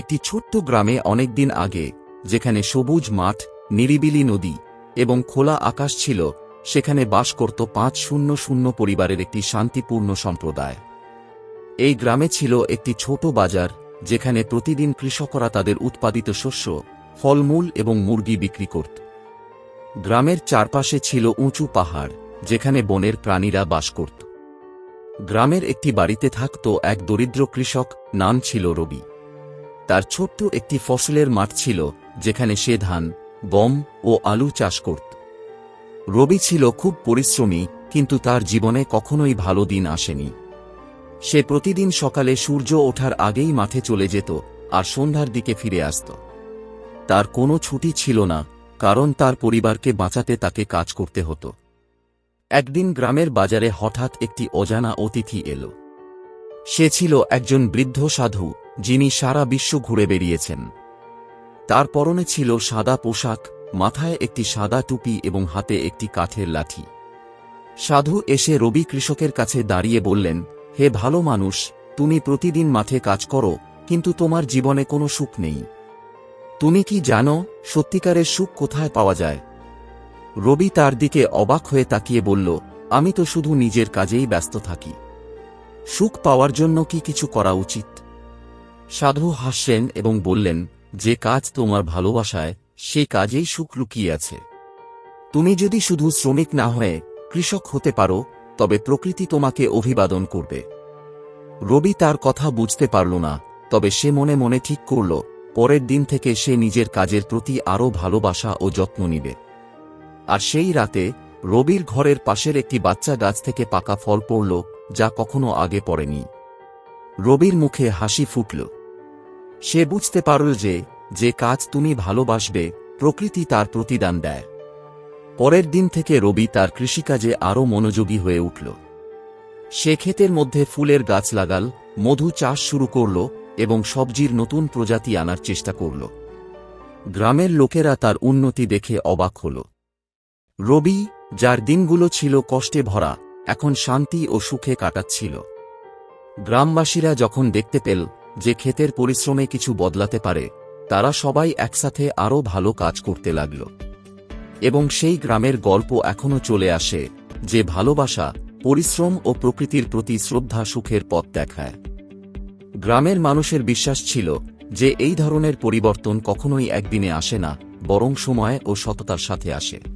একটি ছোট্ট গ্রামে অনেকদিন আগে, যেখানে সবুজ মাঠ, নিরিবিলি নদী এবং খোলা আকাশ ছিল, সেখানে বাস করত পাঁচ শূন্য শূন্য পরিবারের একটি শান্তিপূর্ণ সম্প্রদায়। এই গ্রামে ছিল একটি ছোট বাজার, যেখানে প্রতিদিন কৃষকরা তাদের উৎপাদিত শস্য, ফলমূল এবং মুরগি বিক্রি করত। গ্রামের চারপাশে ছিল উঁচু পাহাড়, যেখানে বনের প্রাণীরা বাস করত। গ্রামের একটি বাড়িতে থাকত এক দরিদ্র কৃষক, নাম ছিল রবি। তার ছোট্ট একটি ফসলের মাঠ ছিল, যেখানে সে ধান, গম ও আলু চাষ করত। রবি ছিল খুব পরিশ্রমী, কিন্তু তার জীবনে কখনোই ভালো দিন আসেনি। সে প্রতিদিন সকালে সূর্য ওঠার আগেই মাঠে চলে যেত আর সন্ধ্যার দিকে ফিরে আসত। তার কোনো ছুটি ছিল না, কারণ তার পরিবারকে বাঁচাতে তাকে কাজ করতে হতো। একদিন গ্রামের বাজারে হঠাৎ একটি অজানা অতিথি এল। সে ছিল একজন বৃদ্ধ সাধু যিনি সারা বিশ্ব ঘুরে বেরিয়েছেন তার পরনে ছিল সাদা পোশাক, মাথায় একটি সাদা টুপি এবং হাতে একটি কাঠের লাঠি। সাধু এসে রবি কৃষকের কাছে দাঁড়িয়ে বললেন, হে ভালো মানুষ, তুমি প্রতিদিন মাঠে কাজ করো, কিন্তু তোমার জীবনে কোনো সুখ নেই। তুমি কি জানো, সত্যিকারের সুখ কোথায় পাওয়া যায়? রবি তার দিকে অবাক হয়ে তাকিয়ে বলল, আমি তো শুধু নিজের কাজেই ব্যস্ত থাকি। সুখ পাওয়ার জন্য কি কিছু করা উচিত? সাধু হাসছেন এবং বললেন, যে কাজ তোমার ভালোবাসায়, সে কাজেই সুখ লুকিয়ে আছে। তুমি যদি শুধু শ্রমিক না হয়ে কৃষক হতে পারো, তবে প্রকৃতি তোমাকে অভিবাদন করবে। রবি তার কথা বুঝতে পারল না, তবে সে মনে মনে ঠিক করল, পরের দিন থেকে সে নিজের কাজের প্রতি আরও ভালোবাসা ও যত্ন নিবে। আর সেই রাতে রবির ঘরের পাশের একটি বাচ্চা গাছ থেকে পাকা ফল পড়ল, যা কখনো আগে পড়েনি। রবির মুখে হাসি ফুটল। সে বুঝতে পারল যে যে কাজ তুমি ভালোবাসবে, প্রকৃতি তার প্রতিদান দেয়। পরের দিন থেকে রবি তার কৃষিকাজে আরও মনোযোগী হয়ে উঠল। সে ক্ষেতের মধ্যে ফুলের গাছ লাগাল, মধু চাষ শুরু করল এবং সবজির নতুন প্রজাতি আনার চেষ্টা করল। গ্রামের লোকেরা তার উন্নতি দেখে অবাক হল। রবি, যার দিনগুলো ছিল কষ্টে ভরা, এখন শান্তি ও সুখে কাটাচ্ছিল। গ্রামবাসীরা যখন দেখতে পেল যে ক্ষেতের পরিশ্রমে কিছু বদলাতে পারে, তারা সবাই একসাথে আরও ভালো কাজ করতে লাগল। এবং সেই গ্রামের গল্প এখনও চলে আসে, যে ভালোবাসা পরিশ্রম ও প্রকৃতির প্রতি শ্রদ্ধা সুখের পথ দেখায়। গ্রামের মানুষের বিশ্বাস ছিল যে এই ধরনের পরিবর্তন কখনোই একদিনে আসে না, বরং সময় ও সততার সাথে আসে।